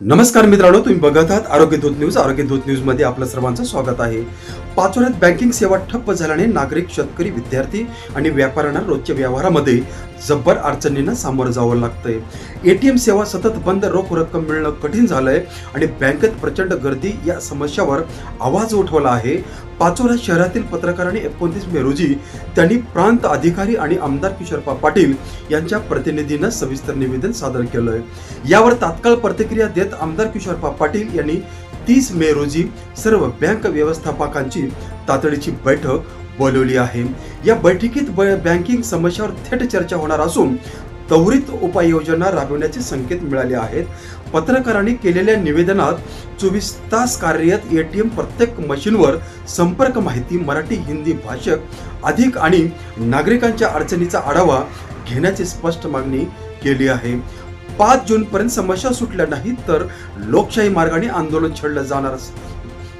नमस्कार मित्रांनो तुम्ही बघत आहात आरोग्य दूत न्यूज. आरोग्य दूत न्यूजमध्ये आपलं सर्वांचं स्वागत आहे. पाचोऱ्यात बँकिंग सेवा ठप्प झाल्याने नागरिक शेतकरी विद्यार्थी आणि व्यापाऱ्यांना रोजच्या व्यवहारामध्ये जब्बर अडचणींना सामोरं जावं लागतंय. एटीएम सेवा सतत बंद रोख रक्कम मिळणं कठीण झालंय आणि बँकेत प्रचंड गर्दी या समस्यावर आवाज उठवला आहे. पाचोरा शहरातील पत्रकारांनी एकोणतीस मे रोजी त्यांनी प्रांत अधिकारी आणि आमदार किशोरपा पाटील यांच्या प्रतिनिधीनं सविस्तर निवेदन सादर केलंय. यावर तात्काळ प्रतिक्रिया देत आमदार किशोरपा पाटील यांनी तीस मे रोजी सर्व बँक व्यवस्थापकांची तातडीची बैठक बोलवली आहे. या बैठकीत ब- बँकिंग समस्यावर थेट चर्चा होणार असून त्वरित उपाययोजना राबवण्याचे संकेत मिळाले आहेत. पत्रकारांनी केलेल्या निवेदनात चोवीस तास कार्यरत एटीएम प्रत्येक मशीनवर संपर्क माहिती मराठी हिंदी भाषक अधिक आणि नागरिकांच्या अडचणीचा आढावा घेण्याची स्पष्ट मागणी केली आहे. पाच जून पर्यंत समस्या सुटल्या नाहीत तर लोकशाही मार्गाने आंदोलन छेडलं जाणार. अस-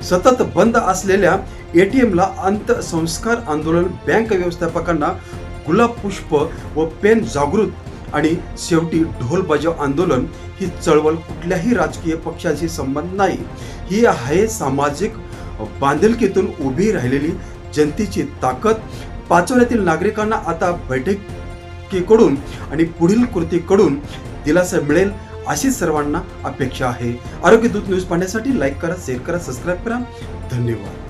सतत बंद असलेल्या एटीएमला अंतसंस्कार आंदोलन बँक व्यवस्थापकांना गुलाब पुष्प व पेन जागृत आणि शेवटी ढोल बजाव आंदोलन ही चळवळ कुठल्याही राजकीय पक्षाशी संबंध नाही. ही आहे सामाजिक बांधिलकीतून उभी राहिलेली जनतेची ताकद. पाचोऱ्यातील नागरिकांना आता बैठकीकडून आणि पुढील कृतीकडून दिलासा मिळेल अशी सर्वांना अपेक्षा आहे. आरोग्य दूत न्यूज पाहण्यासाठी लाईक करा शेअर करा सबस्क्राईब करा. धन्यवाद.